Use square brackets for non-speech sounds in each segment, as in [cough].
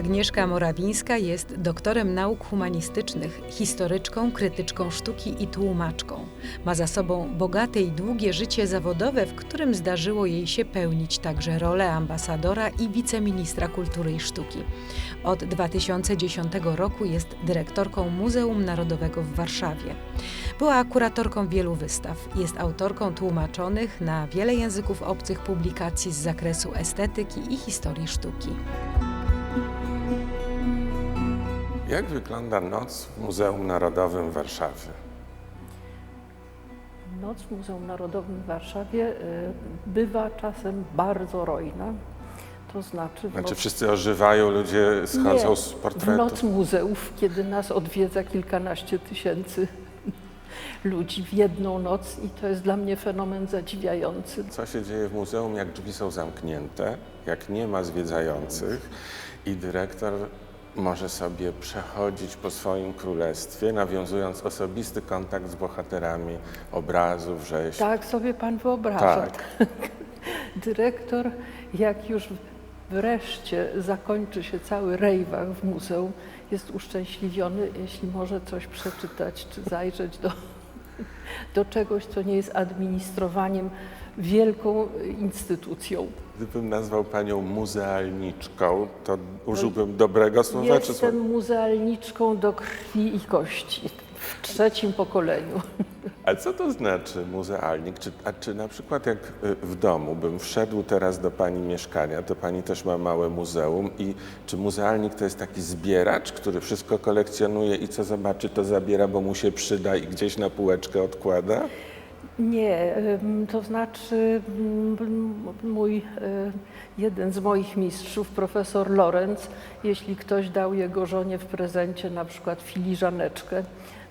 Agnieszka Morawińska jest doktorem nauk humanistycznych, historyczką, krytyczką sztuki i tłumaczką. Ma za sobą bogate i długie życie zawodowe, w którym zdarzyło jej się pełnić także rolę ambasadora i wiceministra kultury i sztuki. Od 2010 roku jest dyrektorką Muzeum Narodowego w Warszawie. Była kuratorką wielu wystaw. Jest autorką tłumaczonych na wiele języków obcych publikacji z zakresu estetyki i historii sztuki. Jak wygląda noc w Muzeum Narodowym w Warszawie? Noc w Muzeum Narodowym w Warszawie y, bywa czasem bardzo rojna. To znaczy, Znaczy noc, wszyscy ożywają, ludzie schodzą Nie, z w portretów? noc muzeów, kiedy nas odwiedza kilkanaście tysięcy [laughs] ludzi w jedną noc i to jest dla mnie fenomen zadziwiający. Co się dzieje w muzeum, jak drzwi są zamknięte, jak nie ma zwiedzających i dyrektor może sobie przechodzić po swoim królestwie, nawiązując osobisty kontakt z bohaterami obrazu, rzeźb. Tak sobie pan wyobraża. Tak. [laughs] Dyrektor, jak już wreszcie zakończy się cały rejwach w muzeum, jest uszczęśliwiony, jeśli może coś przeczytać czy zajrzeć do, do czegoś, co nie jest administrowaniem wielką instytucją. Gdybym nazwał panią muzealniczką, to użyłbym dobrego słowa czy Jestem słowa? muzealniczką do krwi i kości w trzecim pokoleniu. A co to znaczy muzealnik? Czy, a czy na przykład jak y, w domu bym wszedł teraz do pani mieszkania, to pani też ma małe muzeum i czy muzealnik to jest taki zbieracz, który wszystko kolekcjonuje i co zobaczy, to zabiera, bo mu się przyda i gdzieś na półeczkę odkłada? Nie, to znaczy ym, mój, y, jeden z moich mistrzów, profesor Lorenz, jeśli ktoś dał jego żonie w prezencie na przykład filiżaneczkę,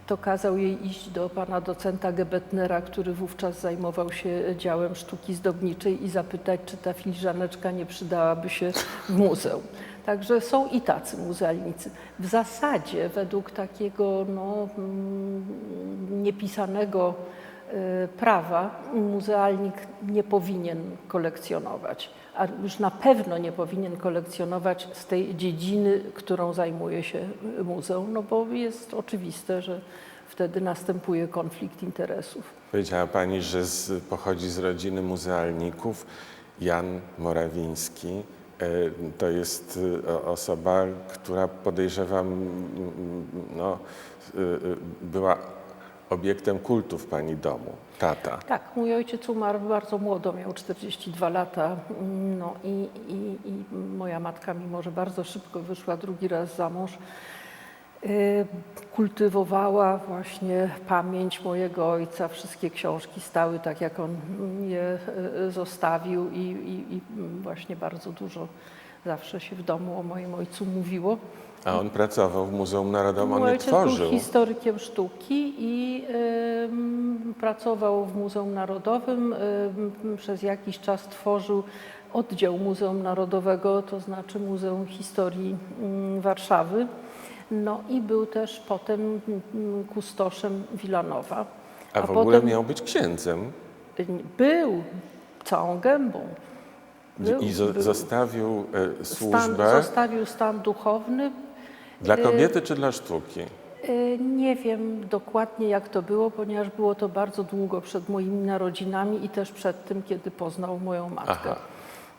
to kazał jej iść do pana docenta Gebetnera, który wówczas zajmował się działem sztuki zdobniczej i zapytać, czy ta filiżaneczka nie przydałaby się w muzeum. Także są i tacy muzealnicy. W zasadzie według takiego no, mm, niepisanego prawa muzealnik nie powinien kolekcjonować, a już na pewno nie powinien kolekcjonować z tej dziedziny, którą zajmuje się muzeum, no bo jest oczywiste, że wtedy następuje konflikt interesów. Powiedziała pani, że z, pochodzi z rodziny muzealników. Jan Morawiński y, to jest y, osoba, która podejrzewam mm, no, y, y, była obiektem kultu w pani domu. Tata. Tak, mój ojciec umarł bardzo młodo, miał 42 lata. No i, i, i moja matka, mimo że bardzo szybko wyszła drugi raz za mąż, y, kultywowała właśnie pamięć mojego ojca. Wszystkie książki stały tak, jak on je y, zostawił i, i, i właśnie bardzo dużo zawsze się w domu o moim ojcu mówiło. A on pracował w Muzeum Narodowym, on ojciec tworzył. był historykiem sztuki i ym, pracował w Muzeum Narodowym. Ym, przez jakiś czas tworzył oddział Muzeum Narodowego, to znaczy Muzeum Historii ym, Warszawy. No i był też potem kustoszem Wilanowa. A w ogóle potem miał być księdzem. był całą gębą. Był, I zo- był. zostawił e, Stan, służbę zostawił stan duchowny, dla kobiety czy dla sztuki? Y, Nie wiem dokładnie jak to było, ponieważ było to bardzo długo przed moimi narodzinami i też przed tym, kiedy poznał moją matkę. Aha.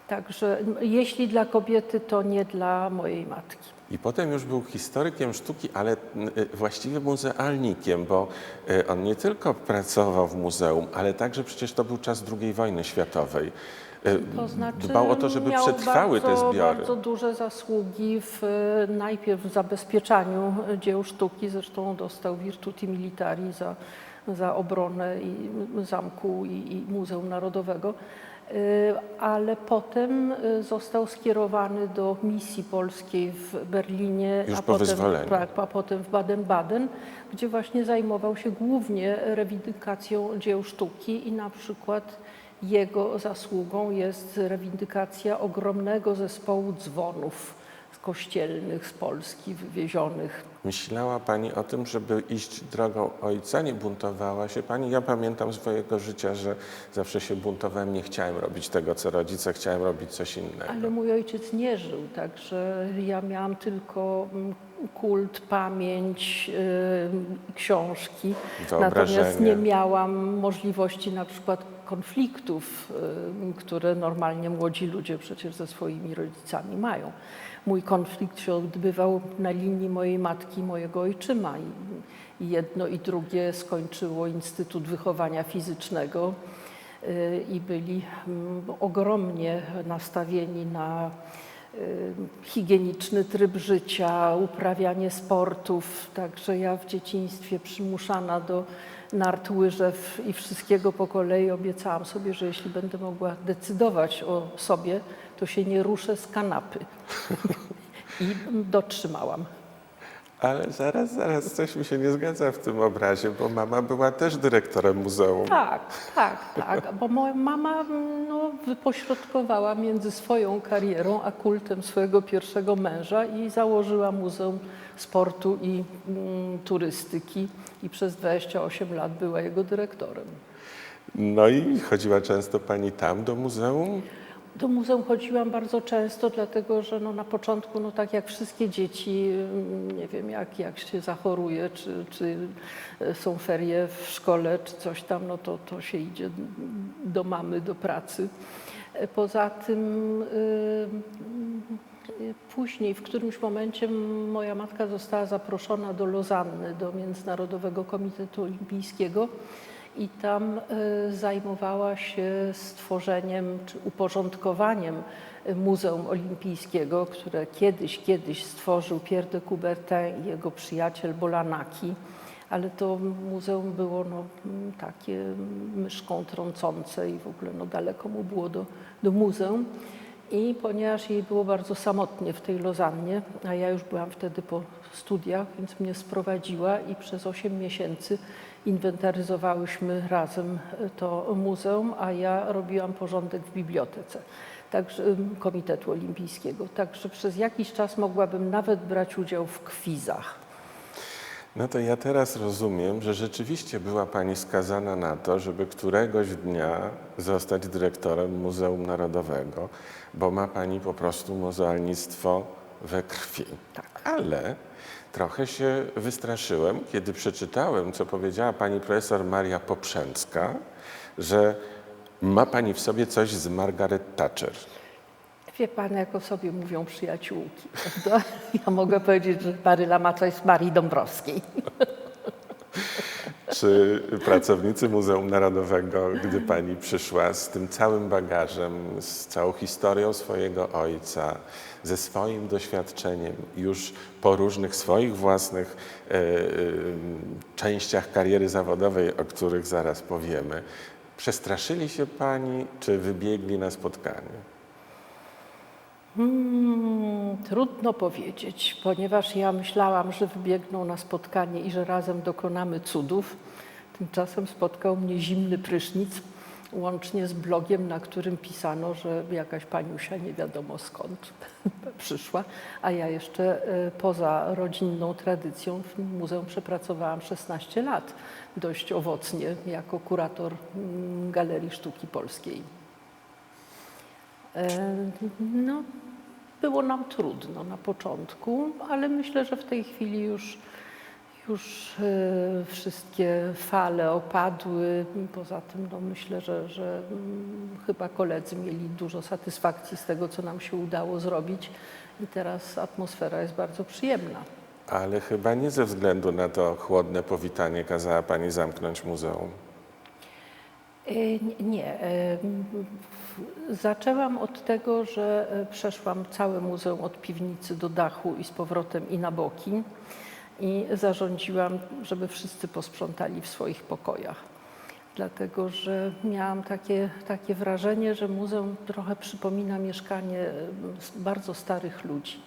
Także jeśli dla kobiety, to nie dla mojej matki. I potem już był historykiem sztuki, ale y, właściwie muzealnikiem, bo y, on nie tylko pracował w muzeum, ale także przecież to był czas II wojny światowej. Y, To znaczy Dbał o to, żeby przetrwały bardzo, te zbiory. bardzo duże zasługi w, y, najpierw w zabezpieczaniu y, dzieł sztuki, zresztą dostał Virtuti Militari za, za obronę i zamku i, i Muzeum Narodowego, Y, ale potem y, został skierowany do misji polskiej w Berlinie, Już a, po potem, tak, a potem w Baden-Baden, gdzie właśnie zajmował się głównie rewindykacją dzieł sztuki i na przykład jego zasługą jest rewindykacja ogromnego zespołu dzwonów, kościelnych z Polski wywiezionych. Myślała Pani o tym, żeby iść drogą ojca? Nie buntowała się Pani? Ja pamiętam swojego życia, że zawsze się buntowałem, nie chciałem robić tego, co rodzice, chciałem robić coś innego. Ale mój ojciec nie żył, także ja miałam tylko mm, kult, pamięć, y, książki. Natomiast nie miałam możliwości na przykład konfliktów, y, które normalnie młodzi ludzie przecież ze swoimi rodzicami mają. Mój konflikt się odbywał na linii mojej matki mojego ojczyma. I jedno i drugie skończyło Instytut Wychowania Fizycznego y, i byli mm, ogromnie nastawieni na y, higieniczny tryb życia, uprawianie sportów. Także ja w dzieciństwie przymuszana do nart, łyżew i wszystkiego po kolei obiecałam sobie, że jeśli będę mogła decydować o sobie, to się nie ruszę z kanapy. [laughs] I dotrzymałam. Ale zaraz, zaraz, coś mi się nie zgadza w tym obrazie, bo mama była też dyrektorem muzeum. Tak, tak, tak, bo moja mama no, wypośrodkowała między swoją karierą a kultem swojego pierwszego męża i założyła Muzeum Sportu i mm, Turystyki i przez 28 lat była jego dyrektorem. No i chodziła często Pani tam do muzeum? Do muzeum chodziłam bardzo często, dlatego że no, na początku, no, tak jak wszystkie dzieci, mm, nie wiem, jak, jak się zachoruje, czy, czy e, są ferie w szkole, czy coś tam, no to, to się idzie do mamy, do pracy. E, Poza tym y, później, w którymś momencie moja matka została zaproszona do Lozanny, do Międzynarodowego Komitetu Olimpijskiego i tam y, zajmowała się stworzeniem czy uporządkowaniem y, Muzeum Olimpijskiego, które kiedyś, kiedyś stworzył Pierre de Coubertin i jego przyjaciel Bolanaki, ale to muzeum było no, m, takie myszką trącące i w ogóle no, daleko mu było do, do muzeum. I ponieważ jej było bardzo samotnie w tej Lozannie, a ja już byłam wtedy po studiach, więc mnie sprowadziła i przez 8 miesięcy inwentaryzowałyśmy razem to muzeum, a ja robiłam porządek w bibliotece także, Komitetu Olimpijskiego. Także przez jakiś czas mogłabym nawet brać udział w kwizach. No to ja teraz rozumiem, że rzeczywiście była Pani skazana na to, żeby któregoś dnia zostać dyrektorem Muzeum Narodowego, bo ma Pani po prostu muzealnictwo we krwi. Ale trochę się wystraszyłem, kiedy przeczytałem, co powiedziała Pani profesor Maria Poprzęcka, że ma Pani w sobie coś z Margaret Thatcher. Wie pan, jak o sobie mówią przyjaciółki, prawda? Ja mogę powiedzieć, że Maryla ma coś z Marii Dąbrowskiej. [laughs] Czy pracownicy Muzeum Narodowego, gdy pani przyszła z tym całym bagażem, z całą historią swojego ojca, ze swoim doświadczeniem, już po różnych swoich własnych e, e, częściach kariery zawodowej, o których zaraz powiemy, przestraszyli się pani, czy wybiegli na spotkanie? Hmm, trudno powiedzieć, ponieważ ja myślałam, że wybiegną na spotkanie i że razem dokonamy cudów. Tymczasem spotkał mnie zimny prysznic, łącznie z blogiem, na którym pisano, że jakaś paniusia nie wiadomo skąd [laughs] przyszła, a ja jeszcze e, poza rodzinną tradycją w muzeum przepracowałam 16 lat dość owocnie jako kurator mm, Galerii Sztuki Polskiej. No, było nam trudno na początku, ale myślę, że w tej chwili już, już e, wszystkie fale opadły. Poza tym no, myślę, że, że mm, chyba koledzy mieli dużo satysfakcji z tego, co nam się udało zrobić i teraz atmosfera jest bardzo przyjemna. Ale chyba nie ze względu na to chłodne powitanie kazała pani zamknąć muzeum. E, Nie. e, Zaczęłam od tego, że e, przeszłam całe muzeum od piwnicy do dachu i z powrotem i na boki i zarządziłam, żeby wszyscy posprzątali w swoich pokojach. Dlatego, że miałam takie, takie wrażenie, że muzeum trochę przypomina mieszkanie bardzo starych ludzi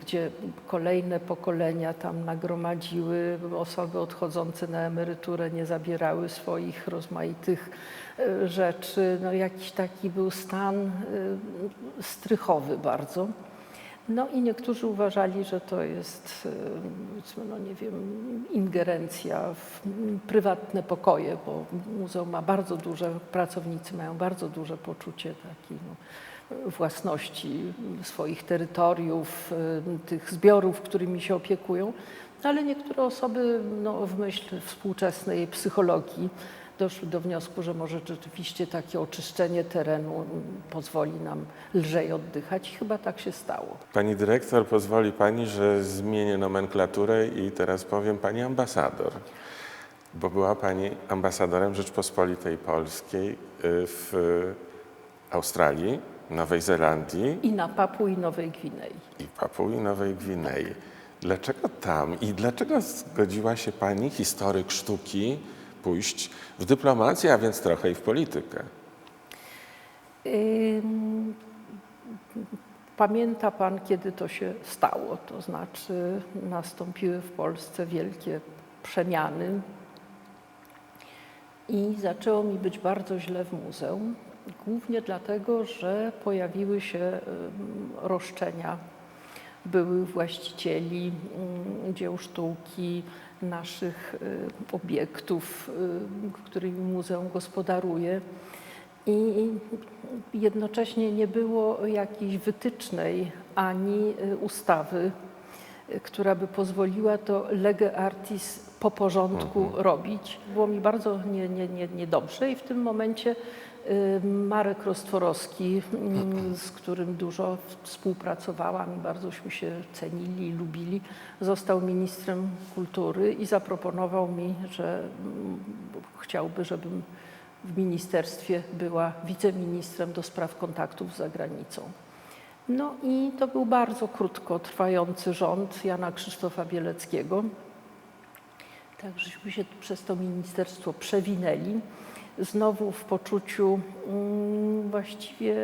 gdzie kolejne pokolenia tam nagromadziły, osoby odchodzące na emeryturę nie zabierały swoich rozmaitych e, rzeczy. No jakiś taki był stan e, strychowy bardzo. No i niektórzy uważali, że to jest, e, no nie wiem, ingerencja w prywatne pokoje, bo muzeum ma bardzo duże, pracownicy mają bardzo duże poczucie takiej no, własności swoich terytoriów, e, tych zbiorów, którymi się opiekują. Ale niektóre osoby no, w myśl współczesnej psychologii doszły do wniosku, że może rzeczywiście takie oczyszczenie terenu pozwoli nam lżej oddychać i chyba tak się stało. Pani dyrektor, pozwoli pani, że zmienię nomenklaturę i teraz powiem pani ambasador. Bo była pani ambasadorem Rzeczpospolitej Polskiej y, w Australii, Nowej Zelandii I na Papui Nowej Gwinei. i Papui Nowej Gwinei. Dlaczego tam i dlaczego zgodziła się pani, historyk sztuki, pójść w dyplomację, a więc trochę i w politykę? Pamięta Pan, kiedy to się stało? To znaczy, nastąpiły w Polsce wielkie przemiany i zaczęło mi być bardzo źle w muzeum. Głównie dlatego, że pojawiły się roszczenia byłych właścicieli ym, dzieł sztuki, naszych obiektów, którymi muzeum gospodaruje. I jednocześnie nie było jakiejś wytycznej ani y, ustawy, y, która by pozwoliła to lege artis po porządku robić. Było mi bardzo nie, nie, nie, niedobrze i w tym momencie Marek Rostworowski, mm, z którym dużo współpracowałam i bardzośmy się cenili i lubili, został ministrem kultury i zaproponował mi, że mm, chciałby, żebym w ministerstwie była wiceministrem do spraw kontaktów z zagranicą. No i to był bardzo krótko trwający rząd Jana Krzysztofa Bieleckiego. Tak, żeśmy się przez to ministerstwo przewinęli. Znowu w poczuciu mm, właściwie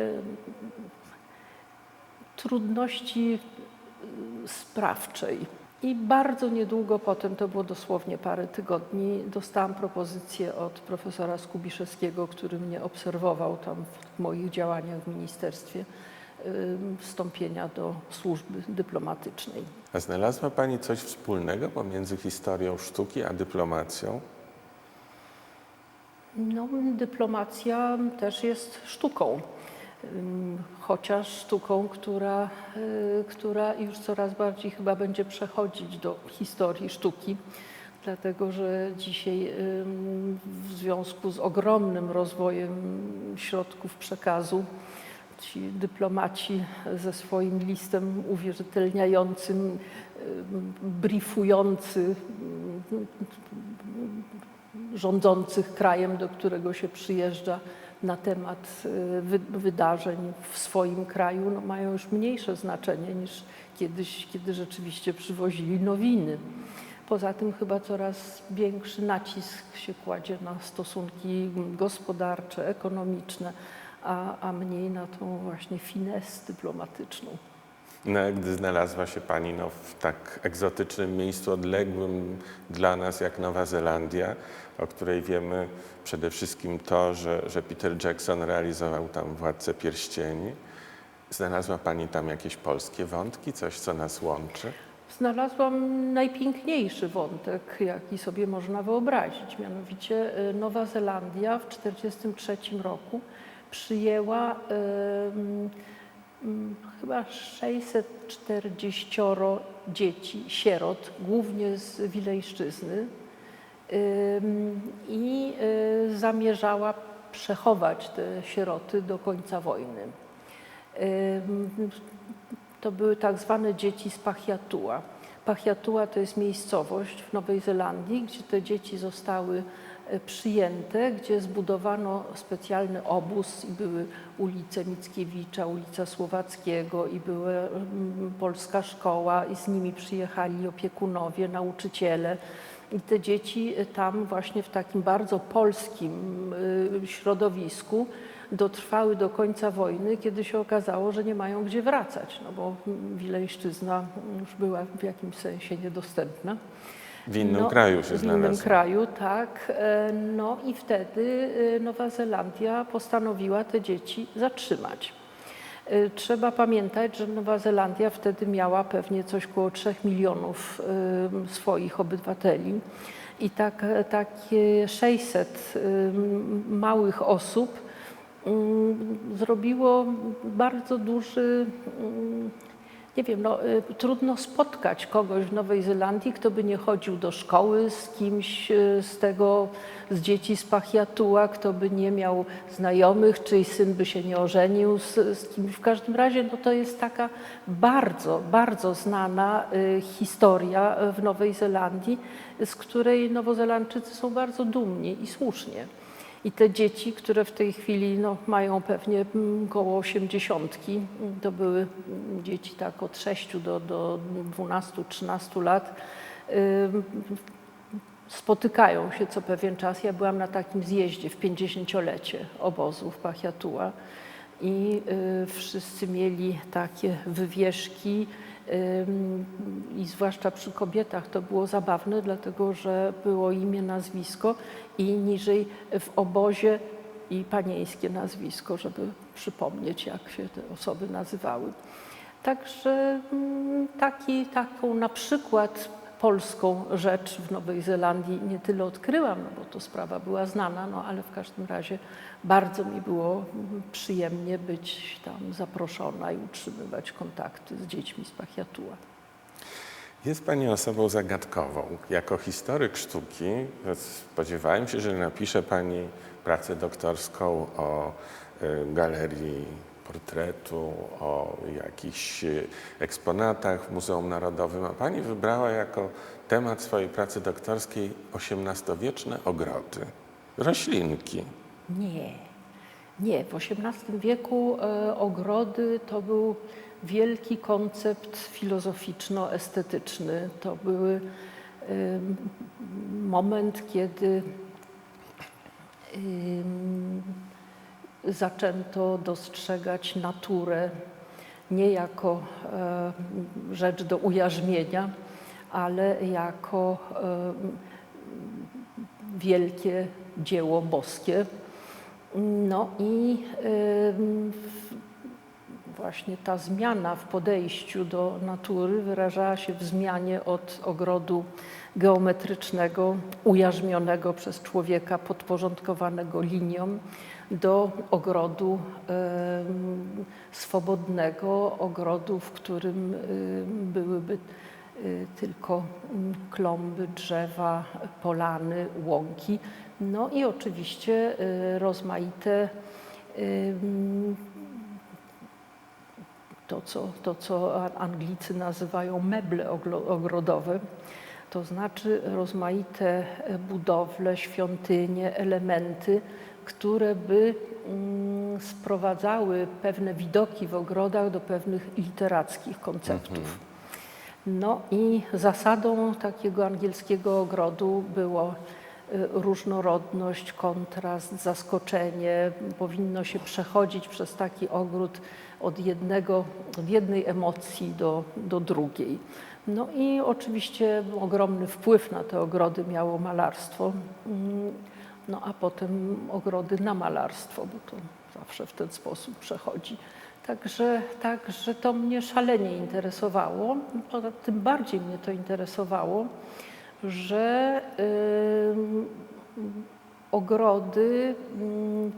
trudności y, sprawczej. I bardzo niedługo potem, to było dosłownie parę tygodni, dostałam propozycję od profesora Skubiszewskiego, który mnie obserwował tam w moich działaniach w ministerstwie, wstąpienia do służby dyplomatycznej. A znalazła pani coś wspólnego pomiędzy historią sztuki a dyplomacją? No, dyplomacja też jest sztuką, chociaż sztuką, która, y, która już coraz bardziej chyba będzie przechodzić do historii sztuki, dlatego że dzisiaj w związku z ogromnym rozwojem środków przekazu ci dyplomaci ze swoim listem uwierzytelniającym, ym, briefujący rządzących krajem, do którego się przyjeżdża na temat y, wy, wydarzeń w swoim kraju, no, mają już mniejsze znaczenie niż kiedyś, kiedy rzeczywiście przywozili nowiny. Poza tym chyba coraz większy nacisk się kładzie na stosunki gospodarcze, ekonomiczne, a, a mniej na tą właśnie finezę dyplomatyczną. No, gdy znalazła się pani no, w tak egzotycznym miejscu, odległym dla nas jak Nowa Zelandia, o której wiemy przede wszystkim to, że, że Peter Jackson realizował tam Władcę Pierścieni, znalazła pani tam jakieś polskie wątki, coś, co nas łączy? Znalazłam najpiękniejszy wątek, jaki sobie można wyobrazić. Mianowicie y, Nowa Zelandia w 1943 roku przyjęła ym, chyba 640 dzieci, sierot, głównie z Wilejszczyzny i y, zamierzała przechować te sieroty do końca wojny. To były tak zwane dzieci z Pachiatua. Pachiatua to jest miejscowość w Nowej Zelandii, gdzie te dzieci zostały przyjęte, gdzie zbudowano specjalny obóz i były ulice Mickiewicza, ulica Słowackiego i była mm, polska szkoła i z nimi przyjechali opiekunowie, nauczyciele. I te dzieci tam właśnie w takim bardzo polskim y, środowisku dotrwały do końca wojny, kiedy się okazało, że nie mają gdzie wracać, no bo Wilejszczyzna już była w jakimś sensie niedostępna. W innym kraju się W innym znalazła. kraju, tak. E, No i wtedy e, Nowa Zelandia postanowiła te dzieci zatrzymać. Y, Trzeba pamiętać, że Nowa Zelandia wtedy miała pewnie coś około 3 milionów swoich obywateli i tak, takie 600 y, małych osób zrobiło bardzo duży, nie wiem, no, y, trudno spotkać kogoś w Nowej Zelandii, kto by nie chodził do szkoły z kimś y, z tego, z dzieci z Pachiatua, kto by nie miał znajomych, czyjś syn by się nie ożenił z, z kimś. W każdym razie no, to jest taka bardzo, bardzo znana y, historia w Nowej Zelandii, z której Nowozelandczycy są bardzo dumni i słusznie. I te dzieci, które w tej chwili no, mają pewnie około osiemdziesiątki, mm, to były mm, dzieci tak od 6 do, do 12-13 lat, spotykają się co pewien czas. Ja byłam na takim zjeździe w 50-lecie obozu w Pachiatua i y, wszyscy mieli takie wywieszki i zwłaszcza przy kobietach to było zabawne, dlatego że było imię, nazwisko i niżej w obozie i panieńskie nazwisko, żeby przypomnieć, jak się te osoby nazywały. Także mm, taki, taką na przykład polską rzecz w Nowej Zelandii nie tyle odkryłam, no bo to sprawa była znana, no ale w każdym razie bardzo mi było przyjemnie być tam zaproszona i utrzymywać kontakty z dziećmi z Pachiatua. Jest Pani osobą zagadkową. Jako historyk sztuki spodziewałem się, że napisze Pani pracę doktorską o y, galerii portretu, o jakichś y, eksponatach w Muzeum Narodowym, a Pani wybrała jako temat swojej pracy doktorskiej XVIII-wieczne ogrody, roślinki. Nie, nie. W XVIII wieku e, ogrody to był wielki koncept filozoficzno-estetyczny. To był em, moment, kiedy em, zaczęto dostrzegać naturę nie jako e, rzecz do ujarzmienia, ale jako em, wielkie dzieło boskie. No i w- właśnie ta zmiana w podejściu do natury wyrażała się w zmianie od ogrodu geometrycznego, ujarzmionego przez człowieka, podporządkowanego liniom, do ogrodu swobodnego, ogrodu, w którym ym, byłyby y, tylko klomby, drzewa, polany, łąki. No i oczywiście y, rozmaite to, co, to, co Anglicy nazywają meble ogrodowe, to znaczy rozmaite e, budowle, świątynie, elementy, które by mm, sprowadzały pewne widoki w ogrodach do pewnych literackich konceptów. No i zasadą takiego angielskiego ogrodu było y, różnorodność, kontrast, zaskoczenie. Powinno się przechodzić przez taki ogród od, jednego, od jednej emocji do, do drugiej. No i oczywiście ogromny wpływ na te ogrody miało malarstwo, mm, no a potem ogrody na malarstwo, bo to zawsze w ten sposób przechodzi. Także, także to mnie szalenie interesowało. Poza tym bardziej mnie to interesowało, że ym, ogrody ym,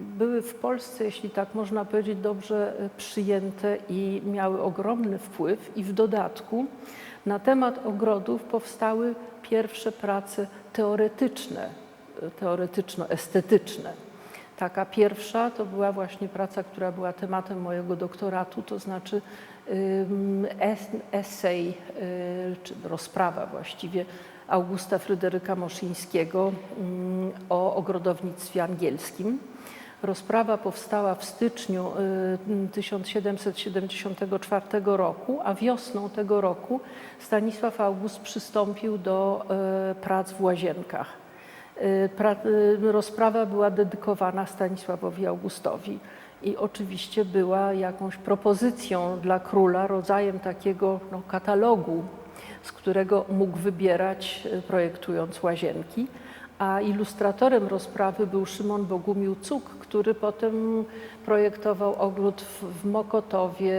były w Polsce, jeśli tak można powiedzieć, dobrze y, przyjęte i miały ogromny wpływ. I w dodatku na temat ogrodów powstały pierwsze prace teoretyczne, teoretyczno-estetyczne. Taka pierwsza to była właśnie praca, która była tematem mojego doktoratu, to znaczy esej, y, czy rozprawa właściwie Augusta Fryderyka Moszyńskiego o ogrodownictwie angielskim. Rozprawa powstała w styczniu y, 1774 roku, a wiosną tego roku Stanisław August przystąpił do y, prac w Łazienkach. Y, y, Rozprawa była dedykowana Stanisławowi Augustowi i oczywiście była jakąś propozycją dla króla, rodzajem takiego no, katalogu, z którego mógł wybierać, y, projektując łazienki. A ilustratorem rozprawy był Szymon Bogumił Cuk, który potem projektował ogród w, Mokotowie,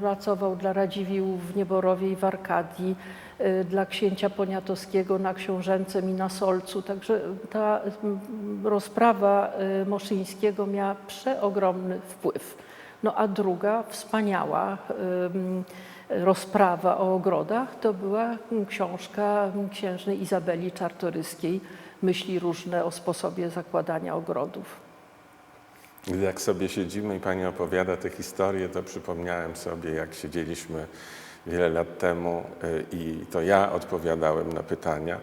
pracował dla Radziwiłłów w Nieborowie i w Arkadii, dla księcia Poniatowskiego na Książęcem i na Solcu. Także ta m, rozprawa y, Moszyńskiego miała przeogromny wpływ. No a druga wspaniała ym, rozprawa o ogrodach to była mm, książka mm, księżnej Izabeli Czartoryskiej Myśli różne o sposobie zakładania ogrodów. Jak sobie siedzimy i pani opowiada tę historię, to przypomniałem sobie, jak siedzieliśmy wiele lat temu y, i to ja odpowiadałem na pytania,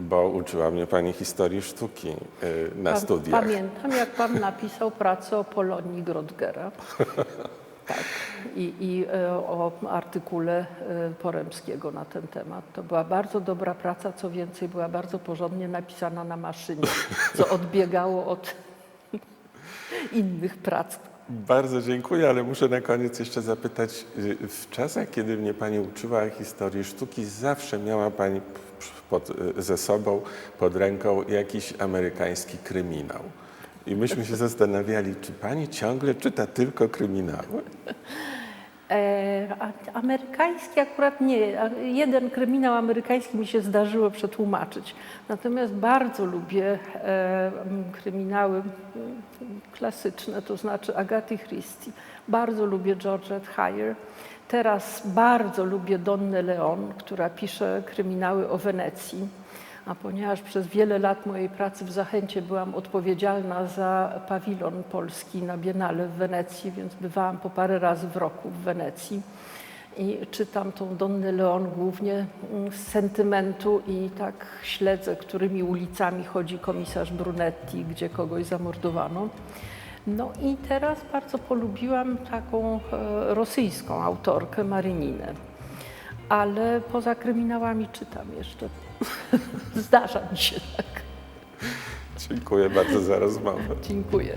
bo uczyła mnie pani historii sztuki y, na studiach. Pamiętam, jak pan napisał pracę o Polonii Grodgera. [laughs] Tak. I, I e, o artykule Poremskiego na ten temat. To była bardzo dobra praca, co więcej, była bardzo porządnie napisana na maszynie, co odbiegało od [laughs] innych prac. Bardzo dziękuję, ale muszę na koniec jeszcze zapytać, y, w czasach, kiedy mnie Pani uczyła historii sztuki, zawsze miała Pani pod, y, ze sobą, pod ręką jakiś amerykański kryminał. I myśmy się zastanawiali, czy Pani ciągle czyta tylko kryminały? E, amerykański akurat nie. Jeden kryminał amerykański mi się zdarzyło przetłumaczyć. Natomiast bardzo lubię e, kryminały klasyczne, to znaczy Agaty Christie. Bardzo lubię Georgette Heyer. Teraz bardzo lubię Donnę Leon, która pisze kryminały o Wenecji. A ponieważ przez wiele lat mojej pracy w Zachęcie byłam odpowiedzialna za pawilon polski na Biennale w Wenecji, więc bywałam po parę razy w roku w Wenecji i czytam tą Donnę Leon głównie z sentymentu i tak śledzę, którymi ulicami chodzi komisarz Brunetti, gdzie kogoś zamordowano. No i teraz bardzo polubiłam taką e, rosyjską autorkę Maryninę ale poza kryminałami czytam jeszcze. [laughs] Zdarza mi się tak. Dziękuję bardzo za rozmowę. Dziękuję.